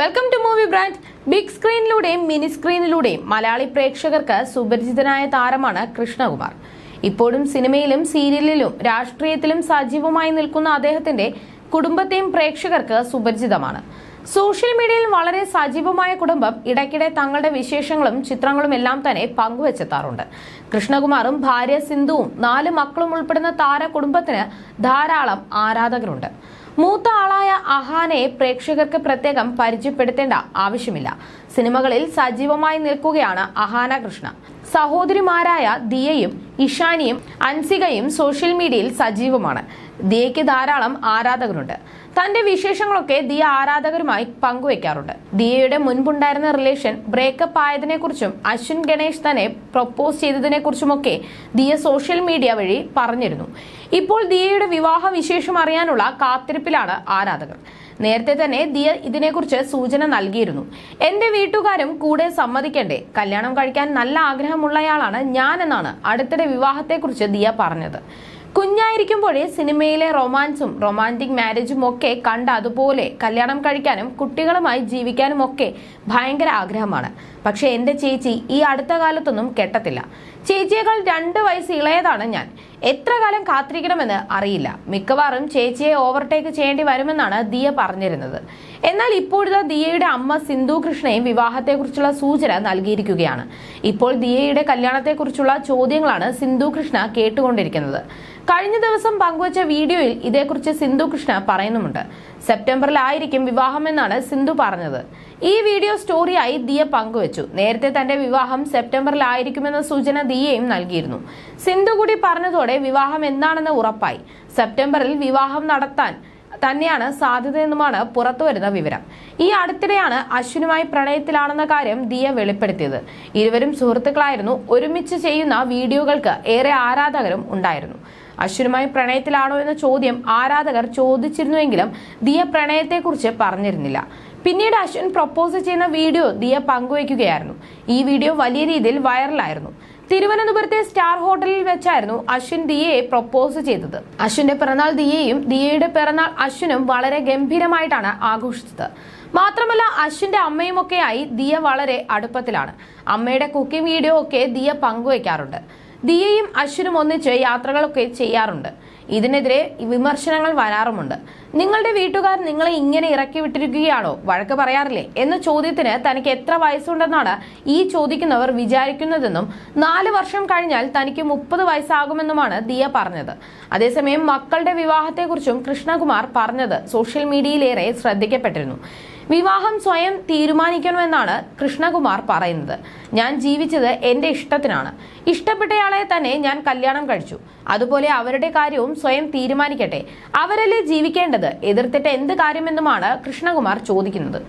Welcome to movie brand big സ്ക്രീനിലൂടെയും mini സ്ക്രീനിലൂടെയും മലയാളി പ്രേക്ഷകർക്ക് സുപരിചിതനായ താരമാണ് കൃഷ്ണകുമാർ. ഇപ്പോഴും സിനിമയിലും സീരിയലിലും രാഷ്ട്രീയത്തിലും സജീവമായി നിൽക്കുന്ന അദ്ദേഹത്തിന്റെ കുടുംബത്തെയും പ്രേക്ഷകർക്ക് സുപരിചിതമാണ്. സോഷ്യൽ മീഡിയയിൽ വളരെ സജീവമായ കുടുംബം ഇടയ്ക്കിടെ തങ്ങളുടെ വിശേഷങ്ങളും ചിത്രങ്ങളും എല്ലാം തന്നെ പങ്കുവച്ചെത്താറുണ്ട്. കൃഷ്ണകുമാറും ഭാര്യ സിന്ധുവും നാല് മക്കളും ഉൾപ്പെടുന്ന താര കുടുംബത്തിന് ധാരാളം ആരാധകരുണ്ട്. മൂത്ത ആളായ അഹാനെ പ്രേക്ഷകർക്ക് പ്രത്യേകം പരിചയപ്പെടുത്തേണ്ട ആവശ്യമില്ല. സിനിമകളിൽ സജീവമായി നിൽക്കുകയാണ് അഹാന കൃഷ്ണ. സഹോദരിമാരായ ദിയയും ഇഷാനിയും അൻസികയും സോഷ്യൽ മീഡിയയിൽ സജീവമാണ്. ദിയയ്ക്ക് ധാരാളം ആരാധകരുണ്ട്. തന്റെ വിശേഷങ്ങളൊക്കെ ദിയ ആരാധകരുമായി പങ്കുവെക്കാറുണ്ട്. ദിയയുടെ മുൻപുണ്ടായിരുന്ന റിലേഷൻ ബ്രേക്കപ്പ് ആയതിനെക്കുറിച്ചും അശ്വിൻ ഗണേഷ് തന്നെ പ്രൊപ്പോസ് ചെയ്തതിനെക്കുറിച്ചുമൊക്കെ ദിയ സോഷ്യൽ മീഡിയ വഴി പറഞ്ഞിരുന്നു. ഇപ്പോൾ ദിയയുടെ വിവാഹ വിശേഷം അറിയാനുള്ള കാത്തിരിപ്പിലാണ് ആരാധകർ. നേരത്തെ തന്നെ ദിയ ഇതിനെക്കുറിച്ച് സൂചന നൽകിയിരുന്നു. എന്റെ വീട്ടുകാരും കൂടെ സമ്മതിക്കണ്ടേ? കല്യാണം കഴിക്കാൻ നല്ല ആഗ്രഹമുള്ളയാളാണ് ഞാനെന്നാണ് അടുത്തിടെ വിവാഹത്തെക്കുറിച്ച് ദിയ പറഞ്ഞത്. കുഞ്ഞായിരിക്കുമ്പോഴേ സിനിമയിലെ റൊമാൻസും റൊമാന്റിക് മാരേജും ഒക്കെ കണ്ട അതുപോലെ കല്യാണം കഴിക്കാനും കുട്ടികളുമായി ജീവിക്കാനും ഒക്കെ ഭയങ്കര ആഗ്രഹമാണ്. പക്ഷേ എന്റെ ചേച്ചി ഈ അടുത്ത കാലത്തൊന്നും കെട്ടത്തില്ല. ചേച്ചിയേക്കാൾ രണ്ട് വയസ്സ് ഇളയതാണ് ഞാൻ. എത്ര കാലം കാത്തിരിക്കണമെന്ന് അറിയില്ല. മിക്കവാറും ചേച്ചിയെ ഓവർടേക്ക് ചെയ്യേണ്ടി വരുമെന്നാണ് ദിയ പറഞ്ഞിരുന്നത്. എന്നാൽ ഇപ്പോഴത്തെ ദിയയുടെ അമ്മ സിന്ധു കൃഷ്ണയും വിവാഹത്തെക്കുറിച്ചുള്ള സൂചന നൽകിയിരിക്കുകയാണ്. ഇപ്പോൾ ദിയയുടെ കല്യാണത്തെക്കുറിച്ചുള്ള ചോദ്യങ്ങളാണ് സിന്ധു കൃഷ്ണ കേട്ടുകൊണ്ടിരിക്കുന്നത്. കഴിഞ്ഞ ദിവസം പങ്കുവച്ച വീഡിയോയിൽ ഇതേക്കുറിച്ച് സിന്ധു കൃഷ്ണ പറയുന്നുമുണ്ട്. സെപ്റ്റംബറിലായിരിക്കും വിവാഹമെന്നാണ് സിന്ധു പറഞ്ഞത്. ഈ വീഡിയോ സ്റ്റോറിയായി ദിയ പങ്കുവച്ചു. നേരത്തെ തന്റെ വിവാഹം സെപ്റ്റംബറിലായിരിക്കുമെന്ന സൂചന ദിയയും നൽകിയിരുന്നു. സിന്ധു കൂടി പറഞ്ഞതോടെ വിവാഹം എന്താണെന്ന് ഉറപ്പായി. സെപ്റ്റംബറിൽ വിവാഹം നടത്താൻ തന്നെയാണ് സാധ്യതയെന്നുമാണ് പുറത്തുവരുന്ന വിവരം. ഈ അടുത്തിടെയാണ് അശ്വിനുമായി പ്രണയത്തിലാണെന്ന കാര്യം ദിയ വെളിപ്പെടുത്തിയത്. ഇരുവരും സുഹൃത്തുക്കളായിരുന്നു. ഒരുമിച്ച് ചെയ്യുന്ന വീഡിയോകൾക്ക് ഏറെ ആരാധകരും ഉണ്ടായിരുന്നു. അശ്വിനുമായി പ്രണയത്തിലാണോ എന്ന ചോദ്യം ആരാധകർ ചോദിച്ചിരുന്നുവെങ്കിലും ദിയ പ്രണയത്തെക്കുറിച്ച് പറഞ്ഞിരുന്നില്ല. പിന്നീട് അശ്വിൻ പ്രൊപ്പോസ് ചെയ്യുന്ന വീഡിയോ ദിയ പങ്കുവയ്ക്കുകയായിരുന്നു. ഈ വീഡിയോ വലിയ രീതിയിൽ വൈറലായിരുന്നു. തിരുവനന്തപുരത്തെ സ്റ്റാർ ഹോട്ടലിൽ വെച്ചായിരുന്നു അശ്വിൻ ദിയയെ പ്രൊപ്പോസ് ചെയ്തത്. അശ്വിന്റെ പിറന്നാൾ ദിയയും ദിയയുടെ പിറന്നാൾ അശ്വിനും വളരെ ഗംഭീരമായിട്ടാണ് ആഘോഷിച്ചത്. മാത്രമല്ല അശ്വിന്റെ അമ്മയുമൊക്കെയായി ദിയ വളരെ അടുപ്പത്തിലാണ്. അമ്മയുടെ കുക്കിംഗ് വീഡിയോ ഒക്കെ ദിയ പങ്കുവയ്ക്കാറുണ്ട് ദിയയും അശ്വിനും ഒന്നിച്ച് യാത്രകളൊക്കെ ചെയ്യാറുണ്ട്. ഇതിനെതിരെ വിമർശനങ്ങൾ വരാറുമുണ്ട്. നിങ്ങളുടെ വീട്ടുകാർ നിങ്ങളെ ഇങ്ങനെ ഇറക്കി വിട്ടിരിക്കുകയാണോ? വഴക്ക് പറയാറില്ലേ? എന്ന ചോദ്യത്തിന് തനിക്ക് എത്ര വയസ്സുണ്ടെന്നാണ് ഈ ചോദിക്കുന്നവർ വിചാരിക്കുന്നതെന്നും നാല് വർഷം കഴിഞ്ഞാൽ തനിക്ക് മുപ്പത് വയസ്സാകുമെന്നുമാണ് ദിയ പറഞ്ഞത്. അതേസമയം മക്കളുടെ വിവാഹത്തെക്കുറിച്ചും കൃഷ്ണകുമാർ പറഞ്ഞത് സോഷ്യൽ മീഡിയയിലേറെ ശ്രദ്ധിക്കപ്പെട്ടിരുന്നു. വിവാഹം സ്വയം തീരുമാനിക്കണമെന്നാണ് കൃഷ്ണകുമാർ പറയുന്നത്. ഞാൻ ജീവിച്ചത് എന്റെ ഇഷ്ടത്തിനാണ്. ഇഷ്ടപ്പെട്ടയാളെ തന്നെ ഞാൻ കല്യാണം കഴിച്ചു. അതുപോലെ അവരുടെ കാര്യവും സ്വയം തീരുമാനിക്കട്ടെ. അവരല്ലേ ജീവിക്കേണ്ടത്? എതിർത്തിട്ട് എന്ത് കാര്യമെന്നുമാണ് കൃഷ്ണകുമാർ ചോദിക്കുന്നത്.